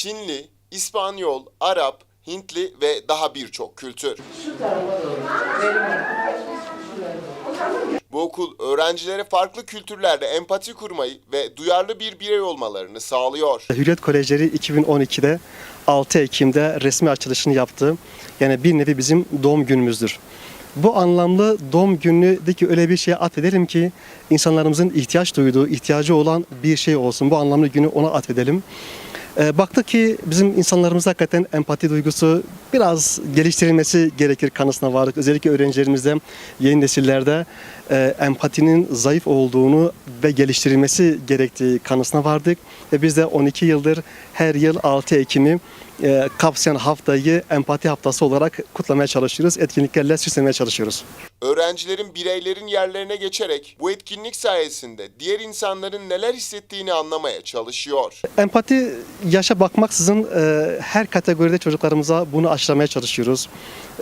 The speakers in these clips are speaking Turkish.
Çinli, İspanyol, Arap, Hintli ve daha birçok kültür. Bu okul öğrencilere farklı kültürlerle empati kurmayı ve duyarlı bir birey olmalarını sağlıyor. Hürriyet Kolejleri 2012'de 6 Ekim'de resmi açılışını yaptı. Yani bir nevi bizim doğum günümüzdür. Bu anlamlı doğum günündeki öyle bir şeye atfedelim ki insanlarımızın ihtiyaç duyduğu, ihtiyacı olan bir şey olsun. Bu anlamlı günü ona atfedelim. Ee, baktık ki bizim insanlarımızda hakikaten empati duygusu biraz geliştirilmesi gerekir kanısına vardık. Özellikle öğrencilerimizde, yeni nesillerde e, empatinin zayıf olduğunu ve geliştirilmesi gerektiği kanısına vardık. Ve biz de 12 yıldır her yıl 6 Ekim'i e, kapsayan haftayı empati haftası olarak kutlamaya çalışıyoruz. Etkinliklerle süslemeye çalışıyoruz. Öğrencilerin bireylerin yerlerine geçerek bu etkinlik sayesinde diğer insanların neler hissettiğini anlamaya çalışıyor. Empati yaşa bakmaksızın e, her kategoride çocuklarımıza bunu aşılamaya çalışıyoruz.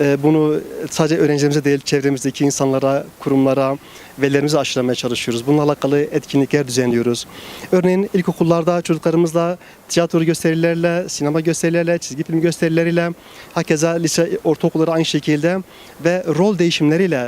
E, bunu sadece öğrencilerimize değil çevremizdeki insanlara, kurumlara, velilerimize aşılamaya çalışıyoruz. Bununla alakalı etkinlikler düzenliyoruz. Örneğin ilkokullarda çocuklarımızla tiyatro gösterilerle, sinema gösterilerle, çizgi film gösterileriyle, hakeza lise, ortaokulları aynı şekilde ve rol değişimleriyle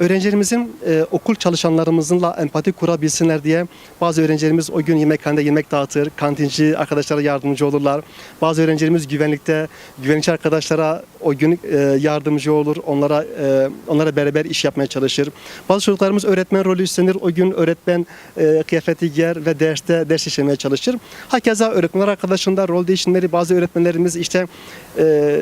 öğrencilerimizin e, okul çalışanlarımızınla empati kurabilsinler diye bazı öğrencilerimiz o gün yemekhanede yemek dağıtır, kantinci arkadaşlara yardımcı olurlar. Bazı öğrencilerimiz güvenlikte güvenlikçi arkadaşlara o gün e, yardımcı olur, onlara e, onlara beraber iş yapmaya çalışır. Bazı çocuklarımız öğretmen rolü üstlenir, o gün öğretmen e, kıyafeti giyer ve derste ders işlemeye çalışır. Hakeza öğretmenler arkadaşında rol değişimleri bazı öğretmenlerimiz işte e,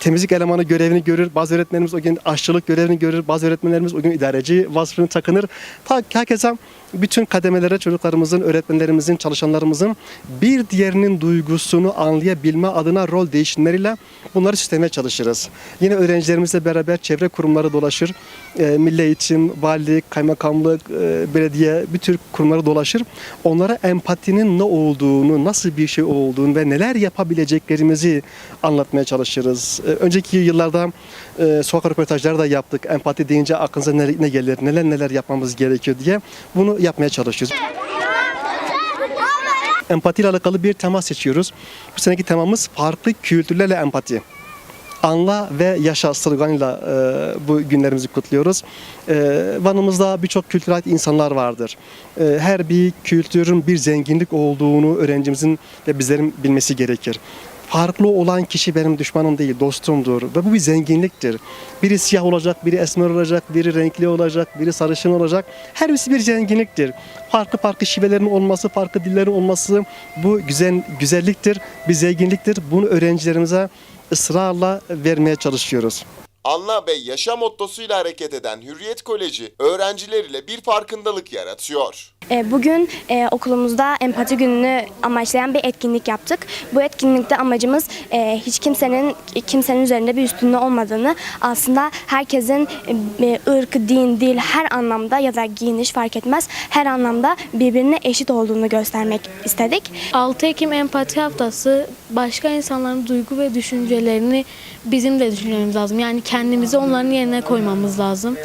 temizlik elemanı görevini görür, bazı öğretmenlerimiz o gün aşçılık görevini görür, bazı öğretmenlerimiz o gün idareci vasfını takınır. Ta, herkese bütün kademelere çocuklarımızın, öğretmenlerimizin, çalışanlarımızın bir diğerinin duygusunu anlayabilme adına rol değişimleriyle bunları süslemeye çalışırız. Yine öğrencilerimizle beraber çevre kurumları dolaşır. E, milli eğitim, valilik, kaymakamlık, e, belediye bir tür kurumları dolaşır. Onlara empatinin ne olduğunu, nasıl bir şey olduğunu ve neler yapabileceklerimizi anlatmaya çalışırız. E, önceki yıllarda e, sokak röportajları da yaptık. Empati deyince aklınıza ne, ne gelir, neler neler yapmamız gerekiyor diye bunu yapmaya çalışıyoruz. Empati ile alakalı bir tema seçiyoruz. Bu seneki temamız farklı kültürlerle empati. Anla ve yaşa sloganıyla e, bu günlerimizi kutluyoruz. E, Van'ımızda birçok kültüre insanlar vardır. E, her bir kültürün bir zenginlik olduğunu öğrencimizin ve bizlerin bilmesi gerekir. Farklı olan kişi benim düşmanım değil, dostumdur ve bu bir zenginliktir. Biri siyah olacak, biri esmer olacak, biri renkli olacak, biri sarışın olacak. Her birisi bir zenginliktir. Farklı farklı şivelerin olması, farklı dillerin olması bu güzel güzelliktir, bir zenginliktir. Bunu öğrencilerimize ısrarla vermeye çalışıyoruz. Anla ve yaşa mottosuyla hareket eden Hürriyet Koleji öğrencileriyle bir farkındalık yaratıyor. E, Bugün e, okulumuzda empati gününü amaçlayan bir etkinlik yaptık. Bu etkinlikte amacımız e, hiç kimsenin kimsenin üzerinde bir üstünlüğü olmadığını, aslında herkesin e, ırk, din, dil her anlamda ya da giyiniş fark etmez her anlamda birbirine eşit olduğunu göstermek istedik. 6 Ekim Empati Haftası başka insanların duygu ve düşüncelerini bizim de düşünmemiz lazım. Yani kendimizi onların yerine koymamız lazım.